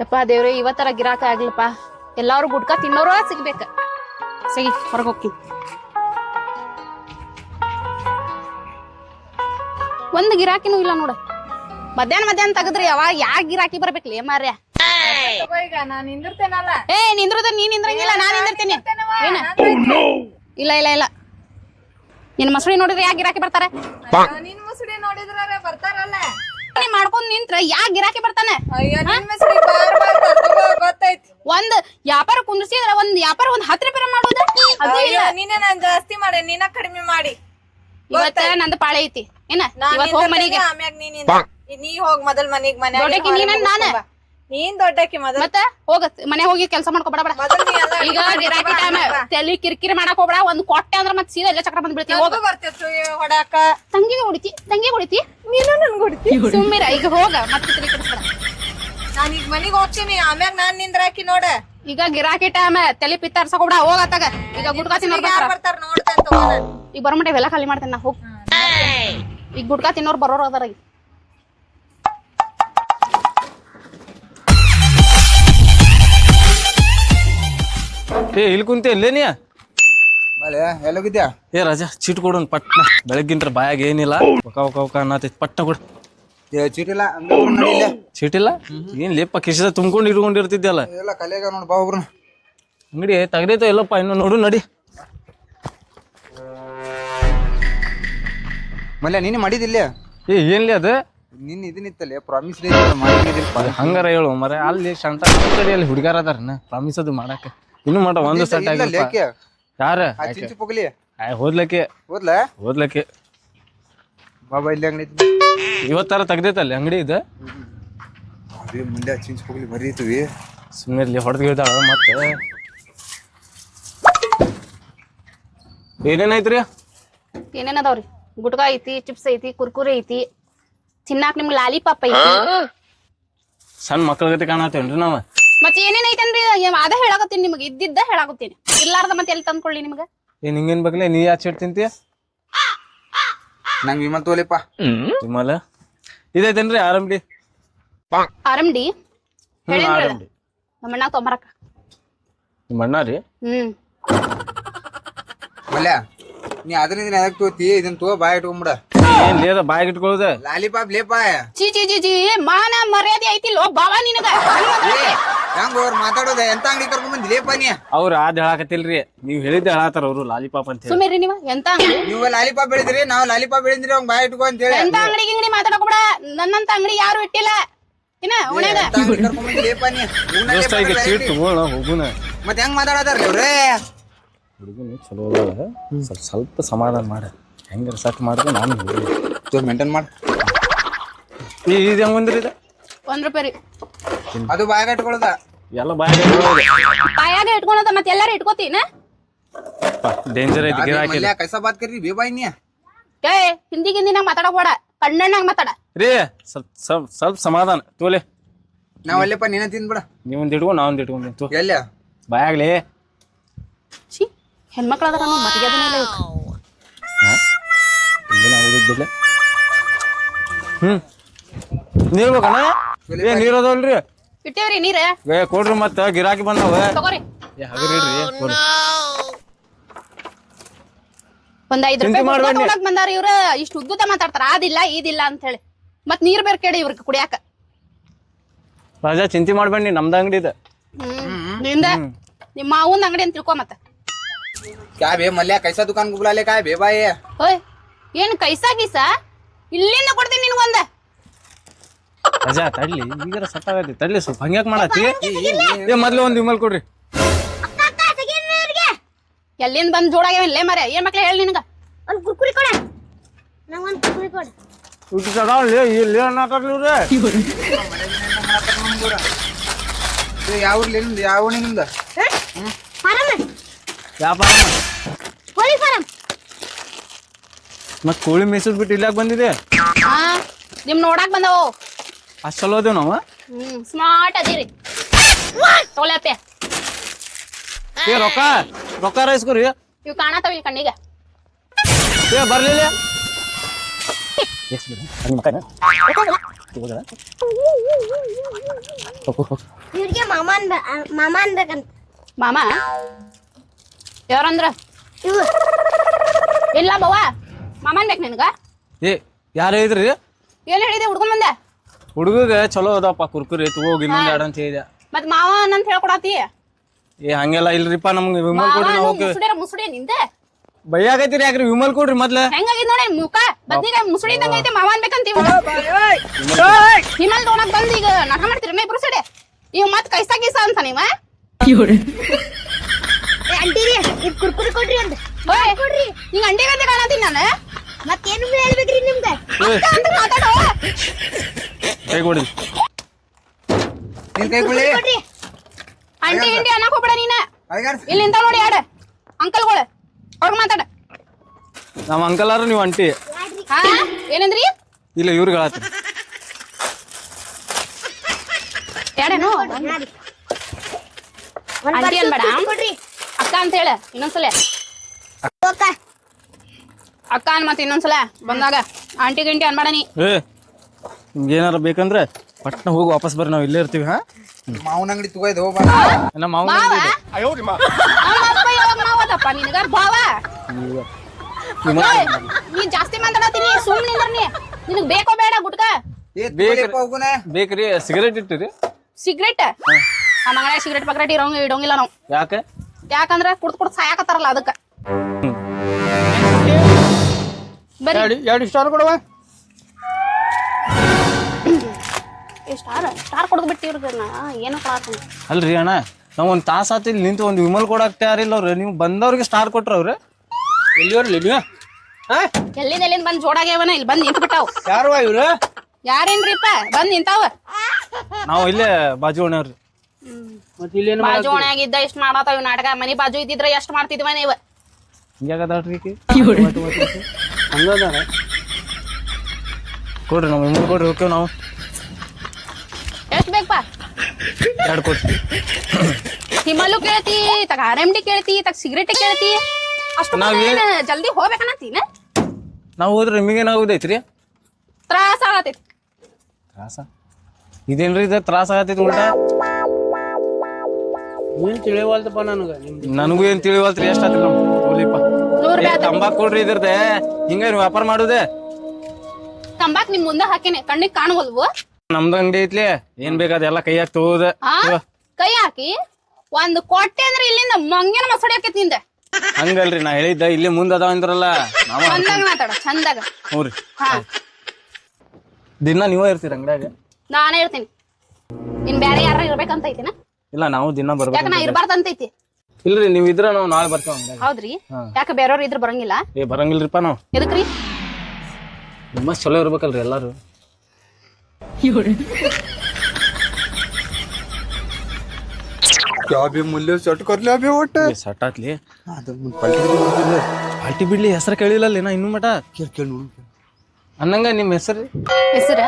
ಯಪ್ಪ ದೇವ್ರೆ ಇವತ್ತರ ಗಿರಾಕ ಆಗ್ಲಪ್ಪ. ಎಲ್ಲಾರು ಗುಡ್ಕ ತಿನ್ನೋರು ಸಿಗ್ಬೇಕ. ಸಿಗಿ ಹೊರಗೆ ಹೋಗ್ತೀನಿ ಒಂದ್ ಗಿರಾಕಿನೂ ಇಲ್ಲ ನೋಡ. ಮಧ್ಯಾಹ್ನ ಮಧ್ಯಾಹ್ನ ತೆಗದ್ರಿ ಯಾವಾಗ ಯಾರ ಗಿರಾಕಿ ಬರ್ಬೇಕ್ಲಿ ಮಾರ್ಯ ನಾನ್ ನಿಂದಿರ್ತೇನಲ್ಲ? ಏ ನಿಂದ್ರದ ನೀ ನಿಂದ್ರಂಗಿಲ್ಲ ನಾನ್ ನಿಂದಿರ್ತೀನಿ. ಏನ? ಇಲ್ಲ ಇಲ್ಲ ಇಲ್ಲ. ನಿನ್ನ ಮಸಳಿ ನೋಡಿದ್ರೆ ಯಾಕೆ ಗಿರಾಕಿ ಬರ್ತಾರೆ? ನೀನ್ ನಿನ್ ನೋಡಿದ್ರೆ ನೋಡಿದ್ರ ಬರ್ತಾರಲ್ಲ. ನೀ ಮಾಡ್ಕೊಂಡ್ ನಿಂತ್ರ ಯಾ ಗಿರಾಕಿ ಬರ್ತಾನೆ? ನಿನ್ ಗೊತ್ತೈತಿ ಒಂದ್ ವ್ಯಾಪಾರ ಕುಂದ್ರಿಸಿದ್ರ ಒಂದ್ ವ್ಯಾಪಾರ ಒಂದ್ ಹತ್ತು ರೂಪಾಯಿ ಮಾಡುದ? ಅದು ಇಲ್ಲ. ನೀನೇ ನಾನ್ ಜಾಸ್ತಿ ಮಾಡಿ ನೀನ ಕಡಿಮೆ ಮಾಡಿ. ಇವತ್ತ ನಂದು ಪಾಳೆ ಐತಿ. ಏನ? ನಾನ್ ಇವತ್ ಹೋಗ್ ಮನಿಗೆ. ಆಮ್ಯಾಗ ನೀನಿಂದ ನೀ ಹೋಗ್ ಮೊದಲ್ ಮನಿಗ್ ಮನೆ ಹೊರಗ್ ನಾನ? ನೀನ್ ದೊಡ್ಡಕಿ ಮದ ಮತ್ತೆ ಹೋಗ ಮನೆ ಹೋಗಿ ಕೆಲಸ ಮಾಡ್ಕೊ ಬಡ ಬಡ. ಮೊದಲ್ ನೀ ಎಲ್ಲ ಈಗ ಗಿರಾಕಿ ಟೈಮ್. ತಲಿ ಕಿರಿಕಿರಿ ಮಾಡಕ್ ಹೋಗ್ಬೇಡ ಒಂದ್ ಕೊಟ್ಟೆ ಅಂದ್ರ ಮತ್ತೆ ಸೀದಾ ಎಲ್ಲ ಚಕ್ರ ಬಂದ್ ಬಿಡ್ತೀವಿ ಹೋಗ. ಬರ್ತಿತ್ತು ಈ ತಂಗಿಗೆ ಹೊಡಿತಿ ತಂಗಿ ಹೊಡಿತಿ? ನೀನು ನನ್ಗೆ ಹೊಡಿತಿ? ಸುಮ್ಮಿರ ಈಗ ಹೋಗ ಮತ್ತೆ ತಲಿ ಕೆಡಿಸ್ಬೇಡ ನಾನ್ ಈಗ ಮನಿಗ್ ಹೋಗ್ತೀನಿ ಆಮ್ಯಾಗ ನಾನ್ ನಿಂದ್ರಾಕಿ ನೋಡ. ಈಗ ಗಿರಾಕಿ ಟೈಮ್ ತಲಿ ಪಿತ್ತಾರ್ಸಕ್ ಹೋಗ್ಬೇಡ ಹೋಗ ಅತ್ತಾಗ ಈಗ ಗುಡ್ಕಾತಿ ಬರ್ತಾರ. ನೋಡ್ತೇನೆ ಈಗ ಬರೋ ಇವೆಲ್ಲ ಖಾಲಿ ಮಾಡ್ತೇನೆ ನಾ ಹೋಗ್. ಈಗ ಗುಡ್ಕಾ ತಿನ್ನೋರ್ ಬರೋರ್ ಅದಾರ ಈಗ. ಏ ಇಲ್ಲಿ ಕುಂತೆ ಇಲ್ಲೇ ನೀ? ಎಲ್ಲೋಗಿದ್ಯಾ? ಏ ರಾಜ ಚೀಟ್ ಕೊಡೋನ್ ಪಟ್ನ. ಬೆಳಗ್ಗಿಂತ್ರ ಬಾಯಾಗ ಏನಿಲ್ಲ. ಒಕ ಒಕ ಒಕ ಅನ್ನತೈತಿ. ಪಟ್ನ ಕೊಡು. ಏ ಚೀಟಿಲ್ಲ? ಇಲ್ಲೇ. ಚೀಟಿಲ್ಲ? ಏನ್ ಲೇಪ ಕಿಶದ ತುಂಬ್ಕೊಂಡು ಇಟ್ಕೊಂಡಿರ್ತಿದ್ಯಲ್ಲ? ಎಲ್ಲ ಕಲಿಯಾಗ ನೋಡ್ ಬಾ ಒಬ್ರು ಅಂಗಡಿ ತೆಗ್ದೈತೋ ಇಲ್ಲಪ್ಪ ಇನ್ನು ನೋಡು ನಡಿ. ಮಲ್ಯ ನೀನು ಮಾಡಿದಿಲ್ಲ ಏ ಏನ್ಲಿ ಅದು? ನಿನ್ನ ಇದನ್ನಿತ್ತಲ್ಲ ಪ್ರಾಮಿಸ್ ಹಂಗಾರ ಹೇಳು ಮರ ಅಲ್ಲಿ ಶಂಟ ಕಡೆ ಅಲ್ಲಿ ಹುಡುಗಾರ ಅದಾರನ ಪ್ರಾಮಿಸ್ ಅದು ಮಾಡಕ್ಕೆ. ಇನ್ನು ಮಾಡ ಒಂದು ಸೆಟ್ ಇಲ್ಲ ಲೇಕೆ? ಯಾರ? ಆ ಚಿಂಚು ಪೊಗಲಿ? ಆಯ್ ಹೋದ್ಲಕ್ಕೆ ಹೋದ್ಲ ಹೋದ್ಲಕ್ಕೆ ಬಾಬಾ ಇಲ್ಲಿ ಅಂಗಡಿ ಐತಿ. ಇವತ್ತಾರ ತೆಗ್ದೈತಲ್ಲ ಅಂಗಡಿ ಇದು? ಅದೇ ಮುಂದೆ ಚಿಂಚು ಪೊಗಲಿ ಸುಮ್ಮನೆ ಇಲ್ಲಿ ಹೊಡೆದು ಮತ್ತೆ. ಏನೇನೈತ್ರಿ ಏನೇನ್ ಅದಾವ್ರಿ? ಗುಟ್ಕಾ ಐತಿ ಚಿಪ್ಸ್ ಐತಿ ಕುರ್ಕುರಿ ಐತಿ. ತಿನ್ನಾಕ್ ನಿಮ್ಗೆ ಲಾಲಿಪಾಪ್ ಐತಿ. ಸಣ್ಣ ಮಕ್ಕಳ ಗತಿ ಕಾಣತ್ತೇನ್ರಿ ನಾವ? ಮತ್ತೆ ಏನೇನ್ ಐತನ್ರಿ ಏ- ಅದ ಹೇಳಾಕತ್ತೀನಿ ನಿಮ್ಗೆ ಇದ್ದಿದ್ದ ಹೇಳಾಕತ್ತೀನಿ. ಇರ್ಲಾರ್ದ ಮತ್ತೆ ಎಲ್ಲಿ ತಂದ್ಕೊಳ್ಳಿ ನಿಮ್ಗೆ? ಏನ್ ಹಿಂಗೇನ್ ಬಗ್ಲೆ ನೀ ಚೀಟ್ ತಿಂತೀಯ ನಂಗೆ ವಿಮಲ್ ತೋಲಿಪ್ಪ. ವಿಮಲ? ಇದೈತೇನ್ರಿ ಆರ್ ಎಂ ಆರಂ ಡಿ ಹ್ಮ್ ಎಂ ಡಿ ನಮ್ಮ ಅಣ್ಣ ತೊಂಬರಕ ನಿಮ್ಮ ಅಣ್ಣ ರೀ? ಹ್ಮ್. ಮಲ್ಯ ನೀ ಅದನ್ನ ಇದನ್ನ ತೋತಿ ಇದನ್ ತೋ ಬಾಯ್ ಇಟ್ಕೊಂಬಿಡ. ಏನ್ ಲೇದ ಬಾಯಿಗೆ ಇಟ್ಕೊಳ್ಳೋದ ಲಾಲಿಪಾಪ್ ಲೇಪಾಯ ಚಿ ಚಿ ಚಿ ಚೀ ಮಾನ ಮರ್ಯಾದೆ ಐತಿಲ್ಲೋ ಬಾಬಾ ನಿನಗ? ಹೆಂಗ್ ಅವ್ರು ಮಾತಾಡೋದ ಎಂತ ಅಂಗಡಿ ಕರ್ಕೊಂಡ್ ಬಂದಿ ಲೇಪ ನೀ ಅವ್ರ ಆದ್ ಹೇಳಾಕತ್ತಿಲ್ರಿ. ನೀವ್ ಹೇಳಿದ್ ಹೇಳಾತಾರ ಅವ್ರು ಲಾಲಿಪಾಪ್ ಅಂತ ಹೇಳಿ. ಸುಮ್ಮಿರಿ ನೀವ. ಎಂತ ಅಂಗಡಿ? ನೀವು ಲಾಲಿಪಾಪ್ ಬೆಳೆದ್ರಿ ನಾವು ಲಾಲಿಪಾಪ್ ಬೆಳೆದ್ರಿ ಅವ್ನ್ ಬಾಯ್ ಇಟ್ಕೊ ಅಂತ ಹೇಳಿ. ಎಂತ ಅಂಗಡಿ ಗಿಂಗಡಿ ಮಾತಾಡಕ್ ಬಿಡ ನನ್ನಂತ ಅಂಗಡಿ ಯಾರು ಇಟ್ಟಿಲ್ಲ. ಏನ ಉಣ್ಯಾಗ ಎಂತ ಅಂಗಡಿ ಕರ್ಕೊಂಡ್ ಬಂದಿ ನೀ ಇವ್ನ ದೋಸ್ತ ಈಗ ಅಂದ್ರೆ ಚೀಟ್ variety. ತಗೋಣ ಹೋಗುನ. ಮತ್ತೆ ಹೆಂಗ್ ಮಾತಾಡತಾರ ಇವ್ರೇ ಹುಡುಗನು ಚಲೋ ಸ್ವಲ್ಪ ಸ್ವಲ್ಪ ಸಮಾಧಾನ ಮಾಡ. ಹೆಂಗ ಸಟ್ ಮಾಡಿದ್ರೆ ನಾನು ಮೇಂಟೈನ್ ಮಾಡ್. ಈ ಇದು ಹೆಂಗ್ ಬಂದ್ರಿ ಇದು? ಒಂದ್ ರೂಪಾಯಿ ರೀ. ಅದು ಬಾಯಾಗ ಇಟ್ಕೊಳ್ಳೋದ? ಎಲ್ಲ ಬಾಯಿಗೆ ಬಾಯಾಗ ಇಟ್ಕೊಳದ ಮತ್ತೆ ಎಲ್ಲಾರು ಇಟ್ಕೋತೀನ? ಡೇಂಜರ್ ಐತಿ ಗಿರಾಕಿ ಇಲ್ಲ ಕೈಸಾ ಬಾತ್ ಕರಿ ಬೇ ಬಾಯಿ ನೀ. ಏ ಹಿಂದಿ ಗಿಂದಿನಾಗ ಮಾತಾಡಕ್ ಬೇಡ ಕಣ್ಣಣ್ಣಾಗ ಮಾತಾಡ. ರೀ ಸ್ವಲ್ಪ ಸ್ವಲ್ಪ ಸಮಾಧಾನ ತೋಲೆ. ನಾವ್ ಅಲ್ಲೇಪ ನೀನ ತಿಂದ್ಬಿಡ. ಒಂದು ಇಟ್ಕೊ ನಾವೊಂದು ಇಟ್ಕೊಂಡು ತೋ. ಎಲ್ಲ ಬಾಯಾಗ್ಲಿ. ಛೀ ಹೆಣ್ಮಕ್ಳು ಅದಾರ ನಾವು ಮರ್ಯಾದೆನೇ ಇಲ್ಲ ಇವ್ಕ್. ಹಿಂದಿನ ಉಳಿದಿದ್ದಿಲ್ಲ ಹ್ಮ್. ನೀರ್ ಬೇಕಣ್ಣ? ಏ ನೀರ್ ಅದಾವಲ್ರಿ. ಇಟ್ಟೇವ್ರಿ ನೀರ. ಏ ಕೊಡ್ರಿ ಮತ್ತ ಗಿರಾಕಿ ಬಂದವ. ತಗೋರಿ. ಏ ಹಗರಿಡ್ರಿ ಕೊಡ್ರಿ. ಒಂದ್ ಐದ್ ಚಿಂತೆ ರೂಪಾಯಿ ಮಾಡ್ಬೇಡಿ. ಬಂದಾರ ಇವ್ರ. ಇಷ್ಟ ಉದ್ದುದ ಮಾತಾಡ್ತಾರ. ಅದಿಲ್ಲ ಇದಿಲ್ಲ ಅಂತ ಹೇಳಿ. ಮತ್ ನೀರ್ ಬೇರೆ ಕೇಳಿ ಇವ್ರಿಗೆ ಕುಡಿಯಾಕ. ರಾಜಾ ಚಿಂತೆ ಮಾಡ್ಬೇಡಿ ನಮ್ದ ಅಂಗಡಿ ಇದೆ. ಹ್ಮ್ನಿಂದ? ನಿಮ್ಮ ಅವನ ಅಂಗಡಿ ಅಂತ ತಿಳ್ಕೊ ಮತ್ತ. ಕ್ಯಾ ಬೇ ಮಲ್ಯ ಕೈಸಾ ದುಕಾನ್ ಗುಬ್ಲಾಲೆ ಕಾಯ್ ಬೇ ಬಾಯ್? ಹೋಯ್ ಏನ್ ಕೈಸಾ ಗೀಸಾ? ಇಲ್ಲಿಂದ ನಿನ್ಗೊಂದ ರಾಜಾ ತಡ್ಲಿ. ಈಗಾರ ಸತ್ತಾಗತ್ತೆ ತಳ್ಳಿ ತಡ್ಲಿ ಸ್ವಲ್ಪ ಹಂಗ್ಯಾಕ್ ಮಾಡತ್ತಿ? ಏ ಮೊದ್ಲು ಒಂದ್ ವಿಮಲ್ ಕೊಡ್ರಿ. ಎಲ್ಲಿಂದ ಬಂದ್ ಲೇ ಮರೆ ಏನ್ ಮಕ್ಳು ಹೇಳಿ ನಿನಗ? ಒಂದ್ ಕುರ್ಕುರಿ ಕೊಡ. ನಂಗ್ ಒಂದ್ ಕುರ್ಕುರಿ ಕೊಡ. ಇಟ್ಟು ತಗೊಳ್ಳಿ ಇಲ್ಲಿ ಏನಾಗ್ಲಿ ಇವ್ರೆ. ಯಾವ ಊರ್ಲಿ ನಿಮ್ದು? ಯಾವ ಓಣಿ ನಿಮ್ದು? ಫಾರಂ. ವ್ಯಾಪಾರ? ಕೋಳಿ ಫಾರಂ. ಮತ್ ಕೋಳಿ ಮೇಸೂರ್ ಬಿಟ್ಟು ಇಲ್ಲಾಕ್ ಬಂದಿದೆ ನಿಮ್ ನೋಡಾಕ್ ಬಂದವು. ಅಷ್ಟ್ ಚಲೋ ಅದೇವ್ ನಾವು ಹ್ಮ್ ಸ್ಮಾರ್ಟ್ ಅದೀರಿ. ತೊಗೊಳಪ್ಪೆ ಏ ರೊಕ್ಕ ರೊಕ್ಕ ರೈಸ್ಕೊರಿ ಇವ್ ಕಾಣತಾವ ಇಲ್ಲಿ ಕಣ್ಣಿಗೆ. ಏ ಬರ್ಲಿಲ್ಲ ಇವ್ರಿಗೆ ಮಾಮ ಅನ್ಬ ಮಾಮ ಅನ್ಬೇಕಂತ ಮಾಮ? ಯಾರಂದ್ರ? ಇವು ಇಲ್ಲ ಬವ್ವ. ಮಾಮ ಅನ್ಬೇಕು ನಿನಗ. ಏ ಯಾರು ಹೇಳಿದ್ರಿ ಏನ್ ಹೇಳಿದೆ ಹುಡ್ಕೊಂಡ್ ಬಂದೆ? ಹುಡುಗಗೆ ಚಲೋ ಅದಪ್ಪ ಕುರ್ಕುರಿ ತಗೋಗಿ ಇನ್ನೊಂದ್ ಎರಡ್ ಅಂತ ಹೇಳಿದೆ ಮತ್ ಮಾವ ಅಂತ ಹೇಳ್ಕೊಡತಿ ಏ ಹಂಗೆಲ್ಲ ಇಲ್ರಿಪ್ಪ ನಮ್ಗೆ ವಿಮಲ್ ಕೊಡ್ರಿ ನಾವು ಹೋಗ್ತೀವಿ. ಮುಸುಡಿರ ಮುಸುಡಿ ನಿಂದೆ? ಬೈಯಾಕೈತಿರಿ ಯಾಕ್ರಿ ವಿಮಲ್ ಕೊಡ್ರಿ ಮೊದ್ಲ. ಹೆಂಗಾಗಿದ್ ನೋಡಿ ಮುಖ ಬದ್ನಿಕಾಯಿ ಮುಸುಡಿ ಇದ್ದಂಗ ಐತೆ ಮಾವ ಅನ್ಬೇಕಂತೀವಿ ಹಿಮಲ್ ತಗೊಳಕ್ ಬಂದ್ ಈಗ ನಾಟ ಮಾಡ್ತೀರಿ ಇಬ್ರು ಸಡೆ ಇವ್ ಮತ್ ಕೈಸ ಕೈಸಾ ಅಂತ ನೀವ? ಏ, ಅಂಟಿರಿ ಇದು ಕುರ್ಕುರಿ ಕೊಡ್ರಿ ಅಂತ ಓಯ್ ಹಿಂಗ ಅಂಡಿ ಗಂಟೆ ಕಾಣತೀನಿ ನಾನು. ಮತ್ತೇನು ಹೇಳ್ಬೇಕ್ರಿ ನಿಮ್ಗೆ? ಅಕ್ಕ ಅಂತ ಮಾತಾಡೋ? ಕೈ ಕೊಡಿ. ನಿನ್ ಕೈ ಕೊಡಿ. ಕೊಡ್ರಿ. ಅಂಟಿ ಹಿಂಡಿ ಅನ್ನಕ್ ಹೋಗ್ಬೇಡ ನೀನ. ಇಲ್ಲಿಂದ ನೋಡಿ ಯಾಡ ಅಂಕಲ್ಗಳು ಅವ್ರ ಮಾತಾಡ. ನಮ್ಮ ಅಂಕಲಾರ ನೀವು ಅಂಟಿ ಹಾ? ಏನಂದ್ರಿ? ಇಲ್ಲ ಇವ್ರಿಗೆ ಯಾಡೇನು ನಾಡಿ. ಆಂಟಿ ಅನ್ಬೇಡ. ಅಕ್ಕ ಅಂತ ಹೇಳ ಇನ್ನೊಂದ್ಸಲ. ಅಕ್ಕ ಅಕ್ಕ ಅನ್ ಮತ್ತೆ ಇನ್ನೊಂದ್ಸಲ ಬಂದಾಗ ಆಂಟಿ ಗಿಂಟಿ ಅನ್ಬೇಡ ನೀ ಏ ಬೇಕಂದ್ರೆ ಪಟ್ನ ಹೋಗಿ ವಾಪಸ್ ಬರ್ರಿ ನಾವು ಇಲ್ಲೇ ಇರ್ತೀವಿ ಹಾ? ಮಾವನ ಅಂಗಡಿ ತಗೋಯ್ದು ನಮ್ಮ ನಮ್ಮ ಅಪ್ಪ ಯಾವಾಗ ಮಾವದಪ್ಪ ನಿನಗ ಭಾವ ಓಯ್, ನೀ ಜಾಸ್ತಿ ಮಾತಾಡತೀನಿ ಸುಮ್ಮನೆ ನಿಂದ್ರನಿ ನಿನಗ್ ಬೇಕೋ ಬೇಡ ಗುಟ್ಕ. ಏ ಬೇಕ್ರಿ. ತಗೋಲಿಪ್ಪ ಹೋಗುನ. ಬೇಕ್ರಿ ಸಿಗರೇಟ್ ಇಟ್ಟಿರಿ. ಸಿಗರೇಟ್? ಆ ಮಗಳ ಸಿಗರೆಟ್ ಪಗ್ರೆಟ್ ಇರೋಂಗ ಇಡೋಂಗಿಲ್ಲ ನಾವು. ಯಾಕೆ? ಯಾಕಂದ್ರ ಕುಡ್ದು ಕುಡ್ದು ಸಾಯಾಕತ್ತಾರಲ್ಲ ಅದಕ್ಕ. ಎರಡು ಎರಡು ಸ್ಟಾರ್ ಕೊಡವ ಸ್ಟಾರ್ ಸ್ಟಾರ್ ಕೊಡ್ದು ಬಿಟ್ಟಿರ್ಗ ನಾ ಏನೋ ಕೊಡಾತೀನಿ ಅಲ್ರಿ ಅಣ್ಣ ನಾವ್ ಒಂದ್ ತಾಸ ಆತು ಇಲ್ಲಿ ನಿಂತು ಒಂದು ವಿಮಲ್ ಕೊಡಕ್ ತಯಾರಿಲ್ಲ ಅವ್ರು ನೀವು ಬಂದವ್ರಿಗೆ ಸ್ಟಾರ್ ಕೊಟ್ರ ಅವ್ರು ಎಲ್ಲಿವ್ರಲ್ಲ ನೀವು ಹಾ? ಎಲ್ಲಿಂದ ಎಲ್ಲಿಂದ ಬಂದ್ ಜೋಡಾಗ್ಯಾವನ? ಇಲ್ಲಿ ಬಂದ್ ನಿಂತು ಬಿಟ್ಟಾವ ಯಾರು ಇವ್ರು? ಯಾರೇನ್ರಿಪ್ಪ? ಬಂದ್ ನಿಂತಾವ. ನಾವು ಇಲ್ಲೇ ಬಾಜು ಓಣ್ಯವ್ರಿ ಮತ್ತೆ ಇಲ್ಲೇನು ಬಾಜು ಒಣಗಿದ್ದ ಇಷ್ಟ ಮಾಡತ್ತಾವ ಇವ್ ನಾಟಕ. ಮನಿ ಬಾಜು ಇದ್ದಿದ್ರ ಎಷ್ಟ್ ಮಾಡ್ತಿದ್ವ ನೀವ್ ಹಿಂಗ್ಯಾಗದಾಳ್ರಿ ಈಕಿ? ಹಂಗದಾರ. ಕೊಡ್ರಿ ನಾವು ಮೂರು ಕೊಡ್ರಿ ಹೋಗ್ತೇವೆ ನಾವು. ಎಷ್ಟು ಬೇಕಪ್ಪ ಎರಡು ಕೊಡ್ರಿ ಹಿಮಲು ಕೇಳ್ತಿ ತಗ ಆರ್ ಎಂ ಡಿ ಕೇಳ್ತಿ ತಗ ಸಿಗರೇಟ್ ಕೇಳ್ತಿ. ಅಷ್ಟು ನಾವ್ ಏನ್- ಏನ್ ಜಲ್ದಿ ಹೋಗ್ಬೇಕನ್ನತ್ತೀನ ನಾವು ಹೋದ್ರೆ ನಿಮಗೇನಾಗೋದೈತ್ರಿ ತ್ರಾಸ ಆಗತೈತಿ. ತ್ರಾಸ? ಇದೇನ್ರಿ ಇದು ತ್ರಾಸ ಆಗತೈತಿ ಉಲ್ಟಾ ಏನ್ ತಿಳಿವಲ್ದಪ್ಪ ನನಗ? ನಿಮ್ದು ನನಗೂ ಏನ್ ತಿಳಿವಲ್ತ್ರಿ ಎಷ್ಟಾತ್ರಿ ನಮ್ಮ ಆತ. ತಂಬಾಕ್ ಕೊಡ್ರಿ ಇದ್ರದೆ ಹಿಂಗ ವ್ಯಾಪಾರ ಮಾಡುದೇ? ತಂಬಾಕ್ ನಿಮ್ ಮುಂದೆ ಹಾಕೇನೆ ಕಣ್ಣಿಗೆ ಕಾಣುವಲ್ವ? ನಮ್ದು ಅಂಗಡಿ ಐತ್ಲಿ ಏನ್ ಬೇಕಾದ ಎಲ್ಲಾ ಕೈಯಾಗ ತಗೋದ. ಆ? ಕೈ ಹಾಕಿ? ಒಂದ್ ಕೊಟ್ಟೆ ಅಂದ್ರೆ ಇಲ್ಲಿಂದ ಮಂಗೇನ ಮಸಡಿ ಹಾಕೈತಿ ನಿಂದ. ಹಂಗಲ್ರಿ ನಾ ಹೇಳಿದ್ದ ಇಲ್ಲಿ ಮುಂದ ಅದಾವ ಅಂದ್ರಲ್ಲ ಚಂದಾಗ ಮಾತಾಡ ಚಂದಾಗ. ಹ್ಞೂರಿ ದಿನ ನೀವೇ ಇರ್ತೀರ ಅಂಗಡಿಯಾಗ? ನಾನೇ ಇರ್ತೀನಿ. ಇನ್ ಬ್ಯಾರೆ ಯಾರ ಇರ್ಬೇಕಂತ ಐತಿನ ಇಲ್ಲ ನಾವು ದಿನ ಬರ್ಬೇಕು ನಾ ಇರ್ಬಾರ್ದಂತ ಐತಿ ಇಲ್ರಿ ನೀವ್ ಇದ್ರ ನಾವು ನಾಳೆ ಬರ್ತೇವೆ ಅಂಗಡ್ಯಾಗ ಹೌದ್ರಿ ಯಾಕ ಬೇರೆಯವ್ರ ಇದ್ರ ಬರಂಗಿಲ್ಲ ಏ ಬರಂಗಿಲ್ರಿಪ್ಪ ನಾವು ಎದಕ್ರಿ ನಿಮ್ಮಷ್ಟು ಚಲೋ ಇರ್ಬೇಕಲ್ರಿ ಎಲ್ಲಾರು क्या भी मूल्य सट कर ले अभी वोट ಏ, ಸಟ್ ಆತ್ಲಿ ಅದು ಮುಂದೆ ಪಲ್ಟಿ ಪಾರ್ಟಿ ಬಿಡ್ಲಿ ಹೆಸರು ಕೇಳಿಲ್ಲ ನಾ ಇನ್ನೂ ಮಟ ಕೇಳ್ ಕೇಳ್ ನೋಡು ಅನ್ನಂಗ ನಿಮ್ಮ ಹೆಸರು ಹೆಸರ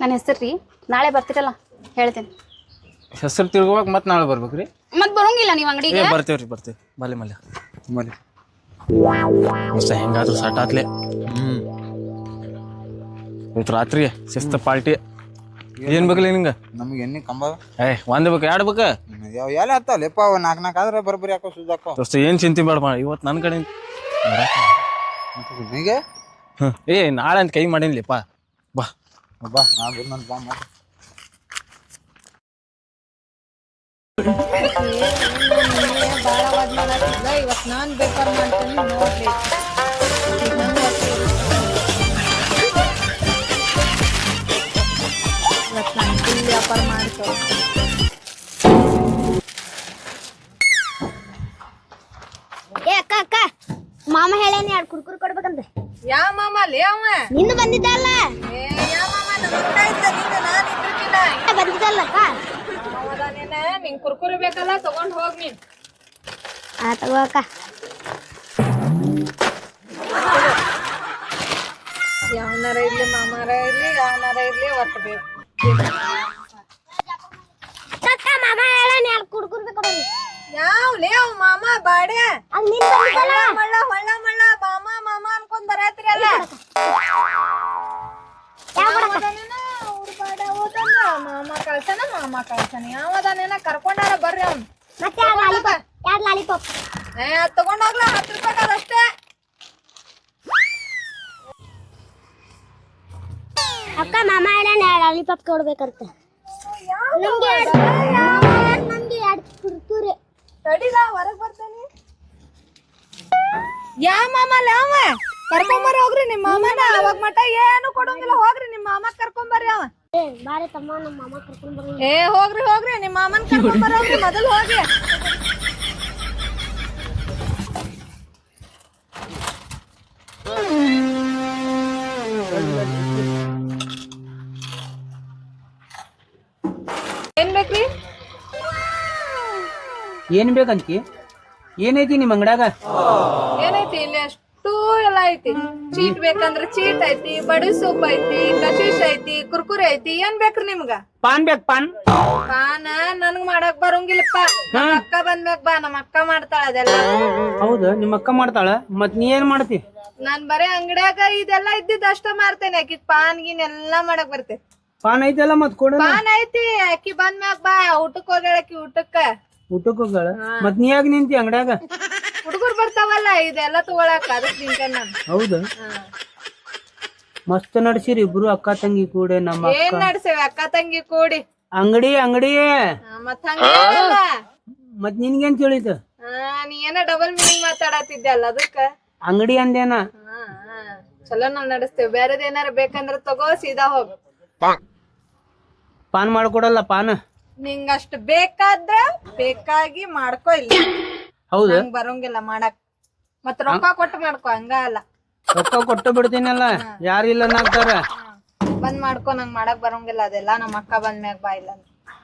ನನ್ನ ಹೆಸರ್ರಿ ನಾಳೆ ಬರ್ತೀರಲ್ಲ ಹೇಳ್ತೇನೆ ಹೆಸರು ತಿಳ್ಕೊಳಕ್ ಮತ್ ನಾಳೆ ಬರ್ಬೇಕ್ರಿ ಮತ್ ಬರೋಂಗಿಲ್ಲ ನೀವ್ ಅಂಗಡಿಗೆ? ಬರ್ತೇವ್ರಿ ಬರ್ತೇವೆ ಬಲೆ ಮಲ್ಯ. ಮಲೆ ಹೊಸ ಹೆಂಗಾದ್ರು ಸಟ್ ಆತ್ಲೆ ಹ್ಮ್. ಇವತ್ತು ರಾತ್ರಿ ಶಿಸ್ತ ಪಾರ್ಟಿ. ಏನ್ ಬೇಕಲ್ಲ ನಿಂಗ? ನಮ್ಗೆ ಎಣ್ಣೆ ಕಂಬ? ಏ ಒಂದ್ ಬೇಕು ಎರಡು ಬೇಕ? ಯಾವ ಎಲ್ಲ ಹತ್ತಲ್ಲಪ್ಪ ಅವ ನಾಲ್ಕು ನಾಲ್ಕು ಆದ್ರೆ ಬರ್ಬರಿ ಹಾಕೋ ಸುದ್ದಾಕೋ ದೋಸ್ತ ಏನ್ ಚಿಂತೆ ಬೇಡ ಮಾ ಇವತ್ತು ನನ್ನ ಕಡೆ ಹೀಗೆ. ಹ್ಮ್. ಏ ನಾಳೆ ಅಂತ ಕೈ ಮಾಡಿನ್ಲಿಪ್ಪ ಬಾ. ಬಾ ನಾ ಬಂದ್ ನನ್ ಬಾ ಮಾಡಿ ಇವತ್ ನಾನು ಬೇಕಾರ್ ಮಾಡ್ತೀನಿ ನೋಡ್ಲಿ ನಾನ್ ವ್ಯಾಪಾರ ಮಾಡ್ತೇವೆ ಏ ಅಕ್ಕ ಅಕ್ಕ. ಮಾಮ ಹೇಳೇನಿ ಎರಡು ಕುರ್ಕುರು ಕೊಡ್ಬೇಕಂತ? ಯಾ ಮಾಮ ಲೇ ಅವ. ನಿನ್ನ ಬಂದಿದ್ದಲ್ಲ? ಏ ಮಾಮ ಇದ್ದ ನಿಂದ ನಾನ್ ಬಂದಿದ್ದಲ್ಲ ಅಕ್ಕ? ನಿಂಗ್ ಕುರ್ಕುರಿ ಬೇಕಲ್ಲ ತಗೊಂಡ್ ಹೋಗ್ ನೀನ್. ಆ ತಗೋ ಅಕ್ಕ. ಯಾವನಾರ ಇರ್ಲಿ ಮಾಮಾರ ಇರ್ಲಿ ಯಾವನಾರ ಇರ್ಲಿ ಒಟ್ಟು ಬೇಕು. ಅಕ್ಕ ಮಾಮ ಕುರ್ಕುರಿ ಕೊಡೋದು ಯಾವ ಲೇ ಅವ್ ಮಾಮ ಬಾಡೆ. ಅದು ನಿಂದು ಬಂದಿದ್ದಲ್ಲ ಮಳ್ಳ ಹೊಳ್ಳ ಮಳ್ಳ ಮಾಮ ಮಾಮ ಅನ್ಕೊಂಡ್ ಬರತ್ರಿ ಅಲ್ಲ. ಯಾವ ಹೌದಾ ನೀನು? ಮಾಮ ಕಳ್ಸನ ಮಾಮ ಕಳ್ಸನ. ಯಾವದಾನೇನ ಕರ್ಕೊಂಡಾರ ಬರ್ರಿ ಅವ್ನ್. ಮತ್ತೆ ಎರಡು ಲಾಲಿಪಾಪ್ ಎರಡು ಲಾಲಿಪಾಪ್ ಏ ಅದ್ ತಗೊಂಡೋಗ್ಲ ಹತ್ತು ರೂಪಾಯಿ ಅದಷ್ಟೇ ಅಕ್ಕ ಮಾಮ ಎರಡು ಲಾಲಿಪಾಪ್ ಕೊಡ್ಬೇಕಂತ ನಮ್ಗೆ ನಮ್ಗೆ ಎರಡು ಕುರ್ಕುರೆ. ತಡಿಲ ಹೊರಗೆ ಬರ್ತೇನಿ. ಯಾ ಮಾಮ ಅವ? ಕರ್ಕೊಂಬರ್ರಿ ಹೋಗ್ರಿ ನಿಮ್ ಮಾಮನ. ಅವಾಗ ಮಟ ಏನು ಕೊಡೋಂಗಿಲ್ಲ. ಹೋಗ್ರಿ ನಿಮ್ಮ ಮಾಮ ಕರ್ಕೊಂಬರ್ರಿ ಅವ. ಏ ಬಾರೆ ತಮ್ಮ ನಮ್ಮ ಮಾಮ ಕರ್ಕೊಂಡ್ ಬರೋ ಏ ಹೋಗ್ರಿ ಹೋಗ್ರಿ. ನಿಮ್ ಮಾಮನ್ ಕರ್ಕೊಂಬರ್ರಿ ಹೋಗ್ರಿ ಮೊದಲು ಹೋಗಿ. ಏನ್ ಬೇಕ್ರಿ? ಏನ್ ಬೇಕಂತಿ ಏನೈತಿ ನಿಮ್ ಅಂಗಡ್ಯಾಗ? ಏನೈತಿ ಇಲ್ಲಿ ಅಷ್ಟು? ಎಲ್ಲ ಐತಿ. ಚೀಟ್ ಬೇಕಂದ್ರ ಚೀಟ್ ಐತಿ ಬಡಿ ಸೂಪ್ ಐತಿ ಕಶಿಶ್ ಐತಿ ಕುರ್ಕುರಿ ಐತಿ ಏನ್ ಬೇಕ್ರಿ ನಿಮ್ಗ? ಪಾನ್ ಬೇಕ್ ಪಾನ್? ಪಾನ ನನ್ಗ್ ಮಾಡಕ್ ಬರಂಗಿಲ್ಲಪ್ಪ. ನಮ್ಮ ಅಕ್ಕ ಬಂದ್ಮ್ಯಾಗ ಬಾ ನಮ್ಮ ಅಕ್ಕ ಮಾಡ್ತಾಳ ಅದೆಲ್ಲ. ಹೌದು ನಿಮ್ಮ ಅಕ್ಕ ಮಾಡ್ತಾಳ? ಮತ್ ನೀ ಏನ್ ಮಾಡ್ತಿ? ನಾನ್ ಬರೇ ಅಂಗಡ್ಯಾಗ ಇದೆಲ್ಲ ಇದ್ದಿದ್ ಅಷ್ಟ ಮಾರ್ತೇನೆ ಆಕಿ ಪಾನ್ ಗೀನ್ ಎಲ್ಲಾ ಮಾಡಕ್ ಬರ್ತೆ. ಪಾನ್ ಐತಲ್ಲ ಮತ್ ಕೊಡ ಪಾನ್ ಐತಿ. ಆಕಿ ಬಂದ್ಮ್ಯಾಗ ಬಾ ಊಟಕ್ ಹೋಗ್ಯಾಳ ಆಕಿ ಊಟಕ್ಕ. ಊಟಕ್ಕೆ ಹೋಗಳ ಮತ್ ನೀ ಯಾಕೆ ನಿಂತಿ ಅಂಗಡ್ಯಾಗ? ಹುಡುಗರು ಬರ್ತಾವಲ್ಲ ಇದೆಲ್ಲ ತಗೊಳಕ ಅದಕ್ಕೆ ನಿಂತೇನ್ ನಾನು. ಹೌದು? ಮಸ್ತ್ ನಡ್ಸಿರಿ ಇಬ್ರು ಅಕ್ಕ ತಂಗಿ ಕೂಡ ನಮ್ಮ ಏನ್ ನಡ್ಸೇವೆ? ಅಕ್ಕ ತಂಗಿ ಕೂಡಿ. ಅಂಗಡಿ ಅಂಗಡಿ. ಮತ್ತ್ ಹಂಗೇನಲ್ಲ ಮತ್ ನಿನ್ಗೇನ್ ತಿಳಿತು? ಆ, ನೀ ಏನ ಡಬಲ್ ಮೀನಿಂಗ್ ಮಾತಾಡತ್ತಿದ್ದೆ ಅಲ್ಲ ಅದಕ್ಕ. ಅಂಗಡಿ ಅಂದೇನ? ಹಾ, ಹಾ. ಚಲೋ ನಾವ್ ನಡೆಸ್ತೇವೆ. ಬೇರೆದ್ ಏನಾರ ಬೇಕಂದ್ರ ತಗೋ ಸೀದಾ ಹೋಗ್. ಪಾನ್. ಮಾಡ್ಕೊಡಲ್ಲ ಪಾನ್? ನಿಂಗ ಅಷ್ಟ್ ಬೇಕಾದ್ರ ಬೇಕಾಗಿ ಮಾಡ್ಕೊ ಇಲ್ಲ. ಹೌದು. ನಂಗ್ ಬರೋಂಗಿಲ್ಲ ಮಾಡಕ್. ಮತ್ ರೊಕ್ಕ ಕೊಟ್ಟು ಮಾಡ್ಕೋ ಹಂಗ ಅಲ್ಲ. ರೊಕ್ಕ ಕೊಟ್ಟು ಬಿಡ್ತೀನಲ್ಲ ಯಾರಿಲ್ಲ ನಾಗ್ತಾರ ಬಂದ್ ಮಾಡ್ಕೊ ನಂಗ್ ಮಾಡಕ್ ಬರೋಂಗಿಲ್ಲ ಅದೆಲ್ಲ ನಮ್ಮ ಅಕ್ಕ ಬಂದ್ಮ್ಯಾಗ ಬಾ ಇಲ್ಲ.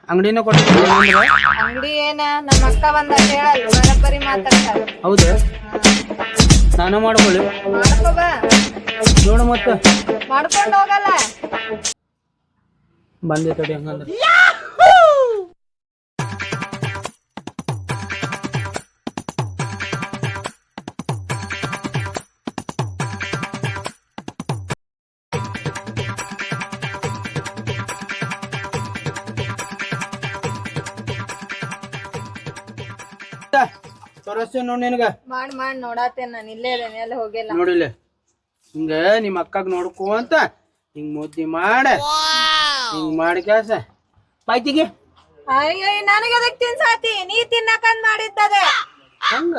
ಅಂಗಡಿನ ಕೊಟ್ಟು ಅಂಗಡಿ ಏನ ನಮ್ಮ ಅಕ್ಕ ಬಂದ ಹೇಳಲ್ಲ ಬರಬ್ಬರಿ ಮಾತಾಡ್ತಾರ ಹೌದು. ನಾನು ಮಾಡ್ಕೊಳ್ಳಿ. ಮಾಡ್ಕೊ ಬಾ. ನೋಡು ಮತ್ತೆ. ಮಾಡ್ಕೊಂಡು ಹೋಗಲ್ಲ. ಬಂದೆ ತಡಿ ಹಂಗಂದ್ರೆ. ತೋರಿಸ್ತೀನಿ ನೋಡ್ ನಿನಗ. ಮಾಡ್ ಮಾಡ್ ನೋಡಾತೇನ್ ನಾನು. ಇಲ್ಲೇ ಇದೇನೆ ಎಲ್ಲ ಹೋಗಿಲ್ಲ. ನೋಡಿಲ್ಲ ಹಿಂಗ ನಿಮ್ಮ ಅಕ್ಕಗ್ ನೋಡ್ಕೋ ಅಂತ ಹಿಂಗ್ ಮುದ್ದಿ ಮಾಡ. ಹಿಂಗ್ ಮಾಡಿ ಕೆಲಸ. ಪಾಯ್ತಿಗೆ ಅಯ್ಯೋ ನನಗೆ ಅದಕ್ಕೆ ತಿನ್ಸಾತಿ ನೀ ತಿನ್ನಕಂದ್ ಮಾಡಿದ್ದದೆ. ಹಂಗ?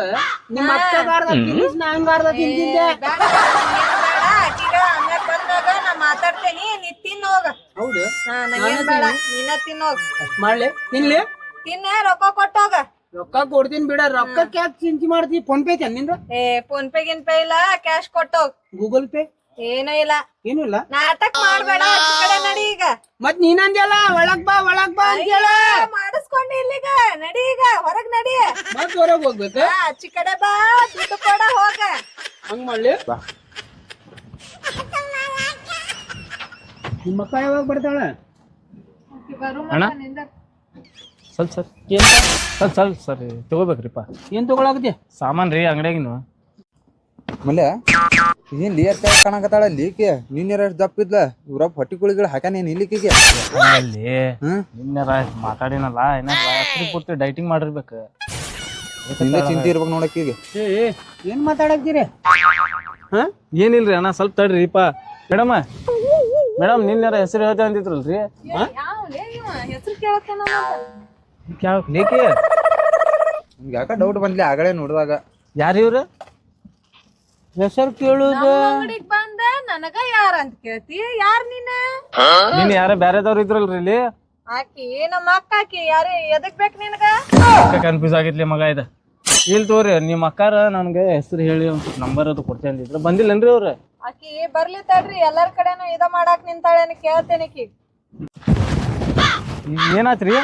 ನಿಮ್ಮ ಅಕ್ಕಗ ಅರ್ಧ ತಿನ್ನಿಸ್ ನಾ ಹಂಗ ಅರ್ಧ ತಿಂತಿದ್ದೆ ಬೇಡ ಬೇಡ ಆಕಿಗ ಆಮ್ಯಾಗ ಬಂದಾಗ ನಾ ಮಾತಾಡ್ತೇನಿ. ನೀ ತಿನ್ನೋಗ ಹೌದು. ಹಾ ನಂಗೇನ್ ಬೇಡ. ನೀನ ತಿನ್ನೋಗ ಮಾಡ್ಲಿ. ತಿನ್ಲಿ? ತಿನ್ನ ರೊಕ್ಕ ಕೊಟ್ಟೋಗ. ರೊಕ್ಕ ಕೊಡ್ತೀನಿ ಬಿಡ ರೊಕ್ಕ ಯಾಕೆ ಚಿಂತೆ ಮಾಡ್ತಿ ಫೋನ್ ಪೇ ನಿಂದ ಏ ಫೋನ್ ಪೇ ಗಿನ್ ಪೇ ಇಲ್ಲ ಕ್ಯಾಶ್ ಕೊಟ್ಟೋಗ್. ಗೂಗಲ್ ಪೇ ಏನೂ ಇಲ್ಲ. ಏನು ಇಲ್ಲ? ನಾಟಕ ಮಾಡ್ಬೇಡ ಆಚೆ ಕಡೆ ನಡಿ ಈಗ. ಮತ್ ನೀನಂದ್ಯಲ್ಲ ಒಳಗ್ ಬಾ ಒಳಗ್ ಬಾ ಅಂತ ಮಾಡಿಸ್ಕೊಂಡು ಮಾಡಿಸ್ಕೊಂಡಿ ಇಲ್ಲಿಗ. ನಡಿ ಈಗ ಹೊರಗ್ ನಡಿ. ಮತ್ ಹೊರಗ್ ಹೋಗ್ಬೇಕ? ಆ, ಆಚೆ ಕಡೆ ಬಾ ದುಡ್ಡು ಕೊಡ ಹೋಗ. ಹಂಗ್ ಮಾಡ್ಲಿ? ನಿಮ್ಮ ಅಕ್ಕ ಯಾವಾಗ ಬರ್ತಾಳ? ಅಣ್ಣ? ಸ್ವಲ್ಪ ಸರ್ ಸ್ವಲ್ಪ ಸಲ್ ಸರ್ ತಗೋಬೇಕ್ರಿಪ್ಪ. ಏನ್ ತಗೊಳಕತ್ತಿ? ಸಾಮಾನ್ ರೀ ಅಂಗಡಿಯಾಗಿನ ಮಲ್ಯ ಏನ್ ಲಿಯರ್ ಟೈಪ್ ಕಾಣಕತ್ತಾಳ ಲೀಕೆ ನೀನ್ ಎಷ್ಟು ದಪ್ಪ ಇದ್ಲ ಇವ್ರಪ್ಪ ಹೊಟ್ಟಿ ಕುಳಿಗಳು ಹಾಕ್ಯಾನ ಏನ್ ಇಲ್ಲಿಕಿಗೆ ಅಲ್ಲಿ ಹ್ಮ್ ನಿನ್ನೆರ ಮಾತಾಡಿನಲ್ಲ ಏನ ರಾತ್ರಿ ಪೂರ್ತಿ ಡೈಟಿಂಗ್ ಮಾಡಿರ್ಬೇಕು. ನಿನ್ನೆ ಚಿಂತೆ ಇರ್ಬೇಕು ನೋಡಕ್ಕೀಗ ಏ ಏ, ಏನ್ ಮಾತಾಡಕ್ತೀರಿ ಹಾ? ಏನಿಲ್ರಿ ಅಣ್ಣ ಸ್ವಲ್ಪ ತಡ್ರಿಪ್ಪ. ಮೇಡಮ್ ಮೇಡಮ್ ನಿನ್ನೆ ಹೆಸರು ಹೇಳ್ತೇವೆ ಅಂತಿದ್ರಲ್ರಿ? ಹೆಸರು ಕೇಳತ್ತೇನ ಯಾವ ನೀಕಿ ಯಾಕ ಡೌಟ್ ಬಂದ್ಲಿ ಆಗಲೇ ನೋಡಿದಾಗ. ಯಾರು ಇವ್ರು? ಹೆಸರು ಕೇಳುದು. ಅಂಗಡಿಗ್ ಬಂದ ನನಗ ಯಾರ ಅಂತ ಕೇಳ್ತಿ? ಯಾರ್ ನೀನ? ನಿನ್ನ ಯಾರ ಬ್ಯಾರೆದವ್ರು ಇದ್ರಲ್ರಿ ಇಲ್ಲಿ? ಆಕಿ ನಮ್ಮ ಅಕ್ಕ ಆಕಿ ಯಾರ ಎದಕ್ ಬೇಕ ನಿನಗ? ಕನ್ಫ್ಯೂಸ್ ಆಗಿತ್ಲಿ ಮಗ ಇದ. ಇಲ್ಲಿ ತೋರಿ ನಿಮ್ಮ ಅಕ್ಕಾರ ನನಗೆ ಹೆಸರು ಹೇಳಿ ಒಂದು ನಂಬರ್ ಅದು ಕೊಡ್ತೇನೆ ಅಂದಿದ್ರು. ಬಂದಿಲ್ಲನ್ರಿ ಅವ್ರ? ಆಕಿ ಬರ್ಲಿ ತಡ್ರಿ ಎಲ್ಲಾರ ಕಡೆನೂ ಇದ ಮಾಡಾಕ್ ನಿಂತಾಳೆ ಕೇಳ್ತೇನೆ ಆಕಿ. ಏನಾತ್ರಿ?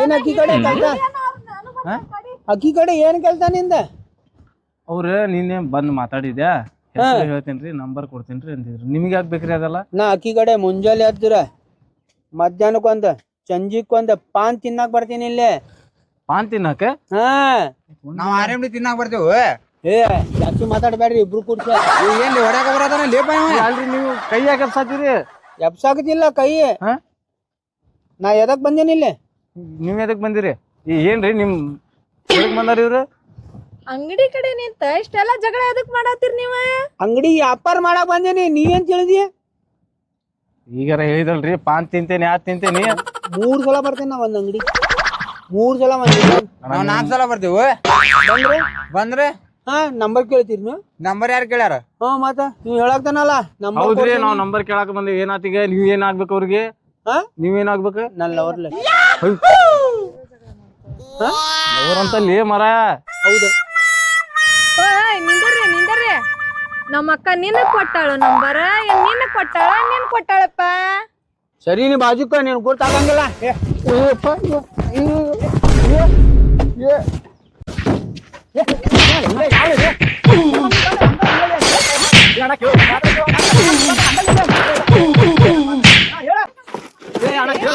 ಏನ್ ಅಕ್ಕಿ ಕಡೆ ಕೆಲ್ಸ? ಅಕ್ಕಿ ಕಡೆ ಏನ್ ಕೆಲ್ಸ ನಿಂದ? ಅವ್ರ ನಿನ್ನೆ ಬಂದ್ ಮಾತಾಡಿದ್ಯಾ? ಹೆಸರು ಹೇಳ್ತೇನ್ರಿ ನಂಬರ್ ಕೊಡ್ತೇನ್ರಿ ಅಂದಿದ್ರು. ನಿಮ್ಗೆ ಯಾಕೆ ಬೇಕ್ರಿ ಅದೆಲ್ಲ? ನಾ ಅಕ್ಕಿ ಕಡೆ ಮುಂಜಾನೆ ಹತ್ತಿರ ಮಧ್ಯಾಹ್ನಕ್ಕೊಂದ ಸಂಜಿಕ್ಕೊಂದ ಪಾನ್ ತಿನ್ನಾಕ್ ಬರ್ತೀನಿ ಇಲ್ಲೇ. ಪಾನ್ ತಿನ್ನಕ್ಕೆ ಹಾ. ನಾವ್ ಆರೇಮ್ಡಿ ತಿನ್ನಕ್ ಬರ್ತೇವೆ? ಏ ಜಾಸ್ತಿ ಮಾತಾಡ್ಬೇಡ್ರಿ ಇಬ್ರು ಕೂರ್ಸಿ ಏನ್ ಹೊಡ್ಯಾಕ ಬರತಾನ ಲೇಪ ಇವ. ಅಲ್ರಿ ನೀವು ಕೈ ಯಾಕೆ ಸಾತಿರಿ ಎಬ್ಸಾಕತಿಲ್ಲ ಕೈ. ಹಾ? ನಾ ಎದಕ್ ಬಂದೇನಿ ಇಲ್ಲಿ? ನೀವ್ ಎದಕ್ ಬಂದಿರಿ? ಈ ಏನ್ರಿ ನಿಮ್ ಎದಕ್ ಬಂದಾರ ಇವ್ರು? ಅಂಗಡಿ ಕಡೆ ನಿಂತ ಇಷ್ಟೆಲ್ಲ ಜಗಳ ಎದಕ್ ಮಾಡತ್ತೀರಿ ನೀವ? ಅಂಗಡಿ ವ್ಯಾಪಾರ ಮಾಡಕ್ ಬಂದೇನಿ ನೀ ಏನ್ ತಿಳಿದಿ ಈಗಾರ ಹೇಳಿದಲ್ರಿ ಪಾನ್ ತಿಂತೇನೆ ಯಾತ್ ತಿಂತೇನಿ. ಮೂರ್ ಸಲ ಬರ್ತೇನೆ ನಾ ಒಂದ್ ಅಂಗಡಿ. ಮೂರ್ ಸಲ ಬಂದಿ ನಾವ್ ನಾಲ್ಕು ಸಲ ಬರ್ತೀವಿ. ಬಂದ್ರೆ? ಬಂದ್ರೆ? ಹಾ ನಂಬರ್ ಕೇಳ್ತೀರಿ ನೀವು? ನಂಬರ್ ಯಾರು ಕೇಳ್ಯಾರ? ಹಾ ಮತ್ತ ನೀವ್ ಹೇಳಕ್ತಾನಲ್ಲ ನಂಬರ್ ಹೌದ್ರಿ ನಾವ್ ನಂಬರ್ ಕೇಳಾಕ ಬಂದಿವಿ. ಏನಾತಿಗೆ ನೀವ್ ಏನ್ ಆಗ್ಬೇಕು ಅವ್ರಿಗೆ? ಹಾ? ನೀವೇನ್ ಏನ್ ಆಗ್ಬೇಕು? ನನ್ನ ಲವರ್ಲೆ ಅವ್ರಂತಲ್ಲಿ ಮರ ಹೌದು ಓಯ್ ನಿಂದರ್ರಿ ನಿಂದರ್ರಿ ನಮ್ಮ ಅಕ್ಕ ನಿನ್ನ ಕೊಟ್ಟಾಳು ನಂಬರ ನಿನ್ನ ಕೊಟ್ಟಾಳ ನಿನ್ ಕೊಟ್ಟಾಳಪ್ಪ ಸರಿ ನೀ ಬಾಜುಕ ನೀನ್ ಗೊತ್ತಾಗಂಗಿಲ್ಲ ಏ, ಏಪ್ಪ, ಏ, ಏ, ಏ, ಏ. ಏ, ಏ, ಯಾರು ಇದು?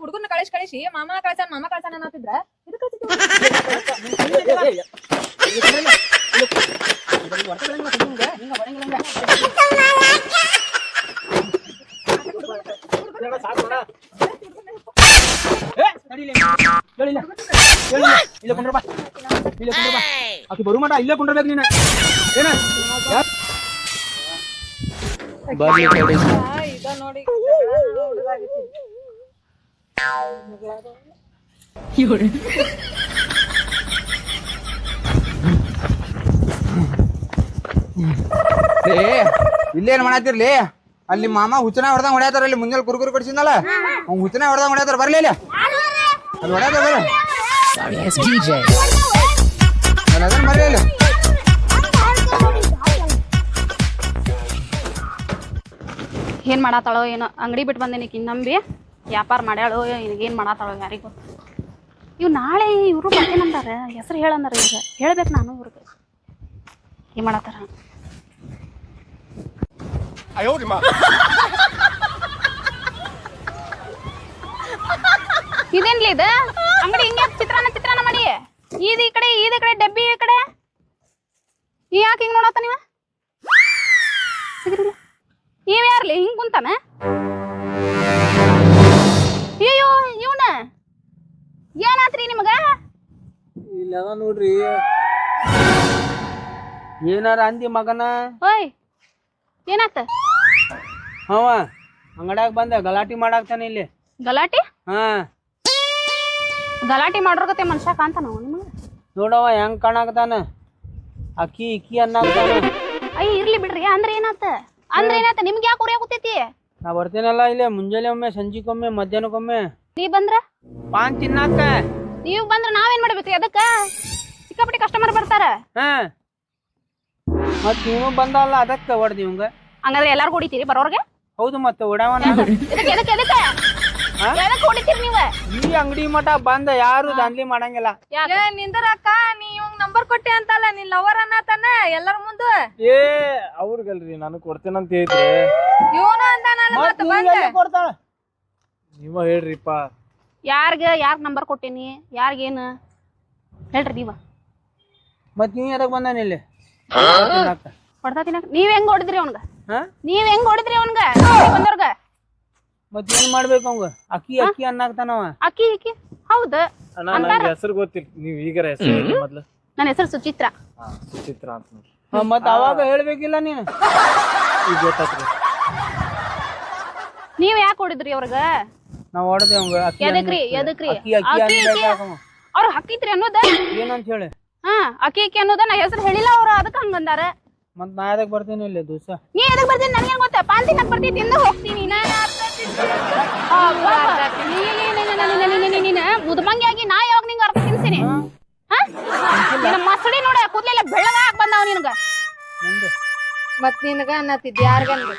ಹುಡುಗನ ಕಳಿಸಿ ಕಳಿಸಿ ಮಾಮ ಕಳ್ಸಾನ ಮಾಮ ಕಳ್ಸಾನ ಅನ್ನತ್ತಿದ್ರ ಕುಂಡ್ರಪ್ಪ. ಆಕಿ ಇಲ್ಲೇ ಕುಂಡ್ರಬೇಕು ನೀನು ಏನ? ಬರ್ಲಿ ತಡಿ. ಈಗ ನೋಡಿ ಜಗಳ ಹುಡುಗಾಗೈತಿ. ಲೇ ಇಲ್ಲೇನ್ ಮಾಡತ್ತಿರ್ಲಿ ಅಲ್ಲಿ ಮಾಮ ಹುಚ್ಚನ ಹೊಡೆದ ಹೊಡ್ಯಾತಾರ ಅಲ್ಲಿ ಮುಂಜಾನೆ ಕುರುಕುರು ಕೊಡ್ಸಿದ್ನಲ್ಲ ಅವ್ನು ಹುಚ್ಚನ ಹೊಡೆದ ಹೊಡ್ಯಾತಾರ ಬರ್ಲಿ ಇಲ್ಲಿ. ಅಲ್ಲಿ ಹೊಡ್ಯಾತಾರ ಬರ್ರಿ ಅಲ್ಲಿ ಅದನ್ನ ಬರ್ರಿ ಇಲ್ಲಿ. ಏನ್ ಮಾಡತ್ತಾಳೋ ಏನೋ ಅಂಗಡಿ ಬಿಟ್ಟು ಬಂದೇನಿ ನಂಬಿ? ವ್ಯಾಪಾರ ಮಾಡ್ಯಾಳು ಏನು ಮಾಡಾತಾಳೋ ಯಾರಿಗೂ. ಇವ್ ನಾಳೆ ಇವರು ಬರ್ತೀನಂದಾರ ಹೆಸರು ಹೇಳಂದಾರ ಈಗ ಹೇಳ್ಬೇಕು ನಾನು ಇವ್ರಿಗೆ. ಏನು ಮಾಡತ್ತಾರ? ಇದೇನ್ಲಿ ಇದು? ಅಂಗಡಿ ಹಿಂಗೆ ಚಿತ್ರಾನ್ನ ಚಿತ್ರಾನ್ನ ಮಾಡಿ ಈದ್ ಈ ಕಡೆ ಈದ್ ಈ ಕಡೆ ಡಬ್ಬಿ ಈ ಕಡೆ. ಈ ಯಾಕೆ ಹಿಂಗ್ ನೋಡತ್ತ ನೀವ? ಸಿಗ್ರಿಲ್ಲ ಇವ್ ಯಾರ್ಲಿ? ಹಿಂಗ್ ಕುಂತಾನ? ಇಲ್ಲ ಅದ ನೋಡ್ರಿ. ಏನಾರ ಅಂದಿ ಮಗನ? ಓಯ್ ಏನಾತ? ಹವ ಅಂಗಡ್ಯಾಗ ಬಂದ ಗಲಾಟಿ ಮಾಡಾಕ್ತಾನೆ ಇಲ್ಲಿ. ಗಲಾಟಿ? ಹಾ. ಗಲಾಟಿ ಮಾಡೋರ್ಗತೆ ಮನುಷ್ಯ ಕಾಂತಾನ ನಿಮಗೆ? ನೋಡವ ಹೆಂಗ್ ಕಾಣಾಕತಾನ ಅಕ್ಕಿ ಇಕ್ಕಿ ಅನ್ನಾಕ್ತಾನ ಅಯ್ಯ ಇರ್ಲಿ ಬಿಡ್ರಿ ಅಂದ್ರೆ ಏನಾತ? ಅಂದ್ರೆ ಏನಾತ ನಿಮ್ಗೆ ಯಾಕೆ ಉರಿಯ ಕೂತೈತಿ ನಾ ಬರ್ತೇನಲ್ಲ ಇಲ್ಲೇ ಮುಂಜಾನೆ ಒಮ್ಮೆ ಸಂಜೆಗೊಮ್ಮೆ ಮಧ್ಯಾಹ್ನಕ್ಕೊಮ್ಮೆ. ನೀ ಬಂದ್ರ? ಪಾನ್ ತಿನ್ನಾಕ. ನೀವ್ ಬಂದ್ರ ನಾವೇನ್ ಮಾಡ್ಬೇಕ್ರಿ ಅದಕ್ಕ ಸಿಕ್ಕಾಪಟ್ಟಿ ಕಸ್ಟಮರ್ ಬರ್ತಾರ. ಹಾ. ಮತ್ ನೀವು ಬಂದಲ್ಲ ಅದಕ್ಕ ಹೊಡ್ದಿ ಇವಂಗ. ಹಂಗಾದ್ರೆ ಎಲ್ಲಾರು ಹೊಡಿತೀರಿ ಬರೋರ್ಗೆ? ಹೌದು ಮತ್ತೆ ಹೊಡವನ ಎದಕ್ಕೆ ಎದಕ್ಕೆ ಎದಕ್ಕೆ ಎದಕ್ಕೆ ಹೊಡಿತೀರಿ ನೀವ? ಈ ಅಂಗಡಿ ಮಠ ಬಂದ ಯಾರು ದಾಂದ್ಲಿ ಮಾಡಂಗಿಲ್ಲ. ಏ ನಿಂದರ ಅಕ್ಕ ನೀ ಇವಂಗ್ ನಂಬರ್ ಕೊಟ್ಟೆ ಅಂತಲ್ಲ ನಿನ್ ಲವರ್ ಅನ್ನತಾನ ಎಲ್ಲರ ಮುಂದ? ಏ ಅವ್ರಿಗಲ್ರಿ ನಾನು ಕೊಡ್ತೇನಂತ ಹೇಳಿದ್ರೆ. ಇವನು ಅಂತಾನಲ್ಲ ಮತ್ ಮತ್ತ ನೀವ್ ಬಂದ. ಎಲ್ಲಿ ಕೊಡ್ತಾಳ? ನೀವ ಹೇಳ್ರಿಪ್ಪ. ಯಾರ್ಗ ಯಾರ್ ನಂಬರ್ ಕೊಟ್ಟೇನಿ? ಯಾರ್ಗೇನು ಹೇಳ್ರಿ ನೀವ ಮತ್ ನೀ ಯಾರಾಗ ಬಂದಾನ ಇಲ್ಲಿ? ಹೊಡ್ತಾ ತಿನ್ನಕ್ ನೀವ್ ಹೆಂಗ್ ಹೊಡಿದ್ರಿ ಅವನ್ಗ? ಹಾ? ನೀವ್ ಹೆಂಗ್ ಹೊಡಿದ್ರಿ ಅವನ್ಗ? ಬಂದವ್ರಗ? ಮತ್ ಏನ್ ಮಾಡ್ಬೇಕು ಅವ್ಗ ಅಕ್ಕಿ ಅಕ್ಕಿ ಅನ್ನಾಕ್ತಾನವ ಅಕ್ಕಿ ಅಕ್ಕಿ. ಹೌದು. ಅಣ್ಣ ನಂಗೆ ಹೆಸರು ಗೊತ್ತಿಲ್ಲ ನೀವ್ ಈಗ ಹೆಸರು ಹೇಳಿ ಮೊದ್ಲು. ನನ್ನ ಹೆಸರು ಸುಚಿತ್ರ. ಹಾ ಸುಚಿತ್ರ ಅಂತ ನೋಡ್ರಿ ಹಾ, ಮತ್ ಅವಾಗ ಹೇಳ್ಬೇಕಿಲ್ಲ ನೀನು. ಈಗ ಗೊತ್ತಾತ್ರಿ. ನೀವ್ ಯಾಕೆ ಹೊಡಿದ್ರಿ ಅವ್ರಗ? ನಾವ್ ಹೊಡೆದೆ ಅವಂಗ ಅಕ್ಕಿ ಎದಕ್ರಿ ಎದಕ್ರಿ ಅಕ್ಕಿ ಅಕ್ಕಿ ಅಕ್ಕಿ ಅಕ್ಕಿ. ಅವ್ರ ಹಕ್ಕಿತ್ರಿ ಅನ್ನೋದ ಏನಂತ ಹೇಳಿ ಹಾ ಅಕ್ಕಿ ಅಕ್ಕಿ ಅನ್ನೋದ ನಾ ಹೆಸರು ಹೇಳಿಲ್ಲ ಅವ್ರು ಅದಕ್ಕ ಹಂಗಂದಾರ ಮತ್ ನಾ ಎದಕ್ ಬರ್ತೀನಿ ಇಲ್ಲಿ ದಿವಸ ನೀ ಎದಕ್ ಬರ್ತೀನಿ ನನಗೆ ಗೊತ್ತ ಪಾನ್ ತಿನ್ನಕ್ ಬರ್ತೀನಿ ತಿಂದು ಹೋಗ್ತೀನಿ ಮುದ್ಮಂಗಿಯಾಗಿ ನಾ ಯಾವಾಗ ನಿಂಗ ಅರ್ಥ ತಿನ್ಸಿನಿ ಹಾ ನಿನ್ನ ಮಸಡಿ ನೋಡ ಕೂದ್ಲೆಲ್ಲ ಬೆಳ್ಳಗಾಗ್ ಬಂದಾವ ನಿನಗ ಮತ್ ನಿನಗ ಅನ್ನತ್ತಿದ್ದೆ ಯಾರ್ಗಂದ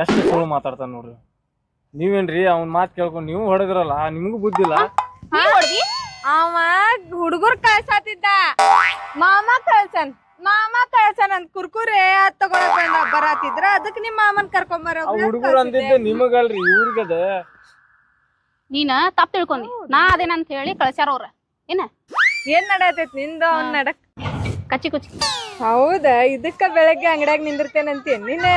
ಎಷ್ಟು ಸುಳ್ಳು ಮಾತಾಡ್ತಾನ ನೋಡ್ರಿ ನೀವೇನ್ರಿ? ಅವ್ನ ಮಾತ್ ಕೇಳ್ಕೊಂಡು ನೀವು ಹೊಡೆದ್ರಲ್ಲ ನಿಮ್ಗೂ ಬುದ್ಧಿಲ್ಲ ಅವ ಹುಡುಗರ್ ಕಳ್ಸಾತಿದ್ದ. ಮಾಮ ಕಳ್ಸನ್ ಮಾಮ ಕಳ್ಸನ್ ಅಂತ ಕುರ್ಕುರೆ ಅದ್ ತಗೊಳಕ್ ಬಂದ ಬರಾತಿದ್ರ. ಅದಕ್ ನಿಮ್ ಮಾಮನ್ ಕರ್ಕೊಂಡ್ ಬರೋ ಹುಡುಗರು ಅಂದಿದ್ದ ನಿಮಗಲ್ರಿ ಇವ್ರಿಗದ. ನೀನ ತಪ್ಪ ತಿಳ್ಕೊಂಡಿ. ನಾ ಅದೇನಂತ ಹೇಳಿ ಕಳ್ಸ್ಯಾರ ಅವ್ರ. ಏನ? ಏನ್ ನಡತೈತ್ನಿಂದ ಅವ್ನ ನಡಕ್ ಕಚ್ಚಿ ಕುಚ್ಚಿ. ಹೌದಾ? ಇದಕ್ಕ ಬೆಳಗ್ಗೆ ಅಂಗಡ್ಯಾಗ ನಿಂದಿರ್ತೇನಂತೀನಿ ನೀನ್?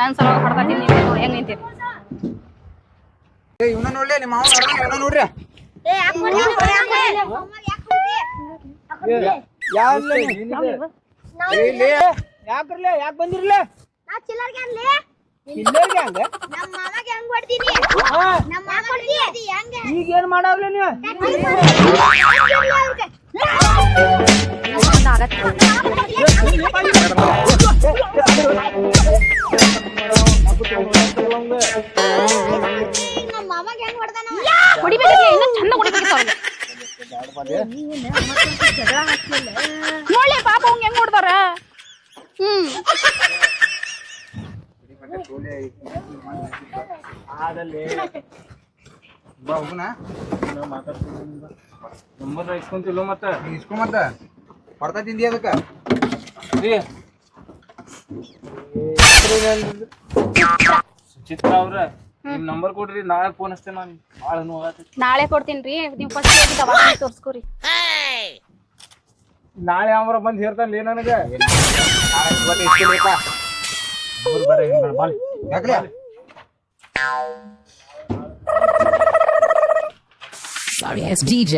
ನಾನ್ ಸಲ ಹೊಡ್ತೀನಿ ಹೆಂಗ್ ನಿಂತೀನಿ ಏ ಇವನ ನೋಡ್ಲಿ ನಿಮ್ಮ ಮಾವ ಹೊಡ್ದಂಗ ಇವನ ನೋಡ್ರಿ ಏ ಯಾಕ್ ಬಂದಿರ್ಲೆ? ಈಗ ಏನ್ ಮಾಡವ್ಲೆ ನೀವು ಹಾಕಿರ್ಲಿ ಅವ್ರಿಗೆ. ನಮ್ ಮಾಮಾಗ್ ಹೆಂಗ್ ಪಾಪ ಅವ್ನ್ ಹೆಂಗ್ ಹೊಡ್ದಾರ ಹ್ಮ್ ಇಸ್ಕೊಂತಿಲ್ಲ ಮತ್ತೆ ನೀ ಇಸ್ಕೊ ಮತ್ತ ಹೊಡ್ತಾ ತಿಂದಿ ಅದಕ್ಕ ಸುಚಿತ್ರ ಅವ್ರ ನಿಮ್ ನಂಬರ್ ಕೊಡ್ರಿ ನಾಳೆ ಫೋನ್ ಹಚ್ತೇನೆ ನಾನು. ಭಾಳ ನೋವಾಗತ್ತೈತಿ ನಾಳೆ ಕೊಡ್ತೀನಿ ರೀ ನೀವು ಫಸ್ಟ್ ಹೋಗಿ ದವಾಖಾನೆ ತೋರ್ಸ್ಕೊರಿ. ನಾಳೆ ಯಾವ ಬಂದ್ ಹೇರ್ತಾನೆ ನನಗೆ? ಇವತ್ತು ಇಸ್ಕೊಲೇಪ ಬರ್ರಿ ಬಾಲ್ ಯಾಕ್ಲೆ? Sorry ass DJ.